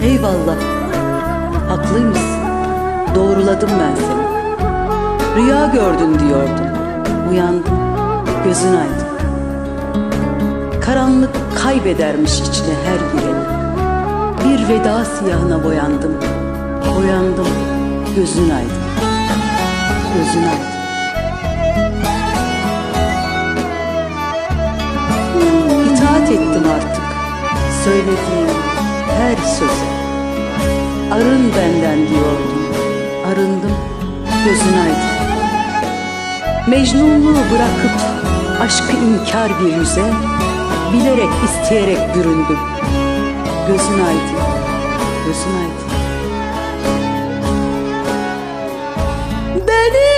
Eyvallah. Haklıymışsın. Doğruladım ben seni. Rüya gördün diyordun. Uyandım. Gözün aydın. Karanlık kaybedermiş içine her gireni. Bir veda siyahına boyandım. Boyandım. Gözün aydın. Gözün aydın. İtaat ettim artık. Söylediğin her söze. Arın benden diyordum. Arındım. Gözün aydın. Mecnunluğu bırakıp aşkı inkar bir yüze bilerek isteyerek büründüm. Gözün aydın. Gözün aydın. Beni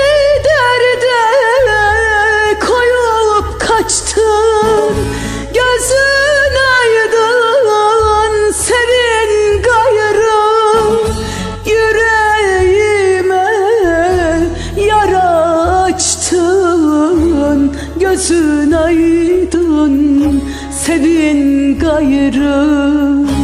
Gözün aydın sevin gayrı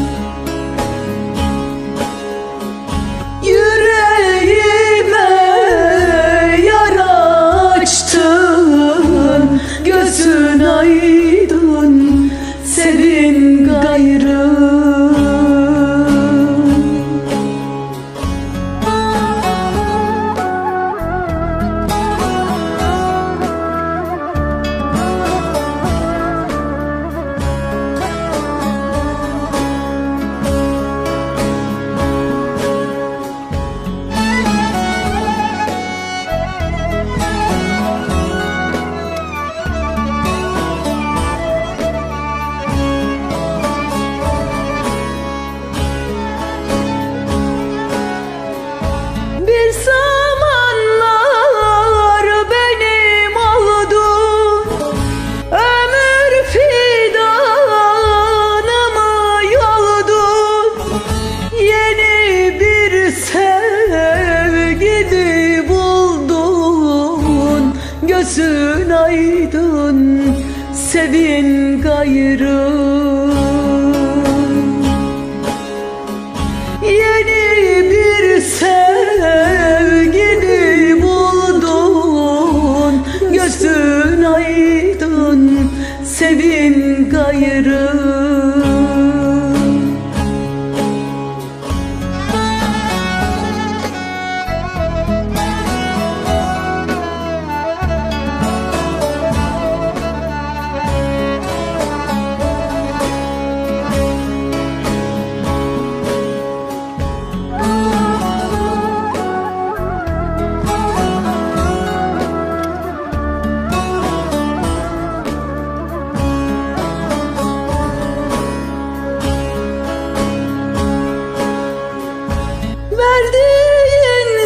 gayrı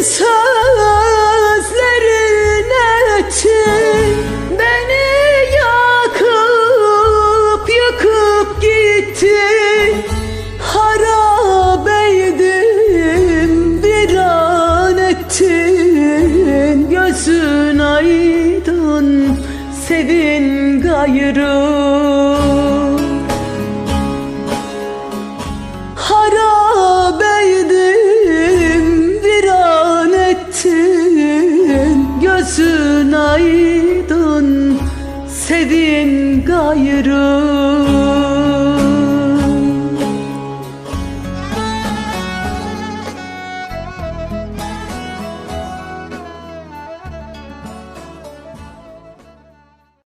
sözlerin ettin Beni yakıp yıkıp gittin Harabeydim bir an ettin. Gözün aydın sevin gayrı sevin gayrı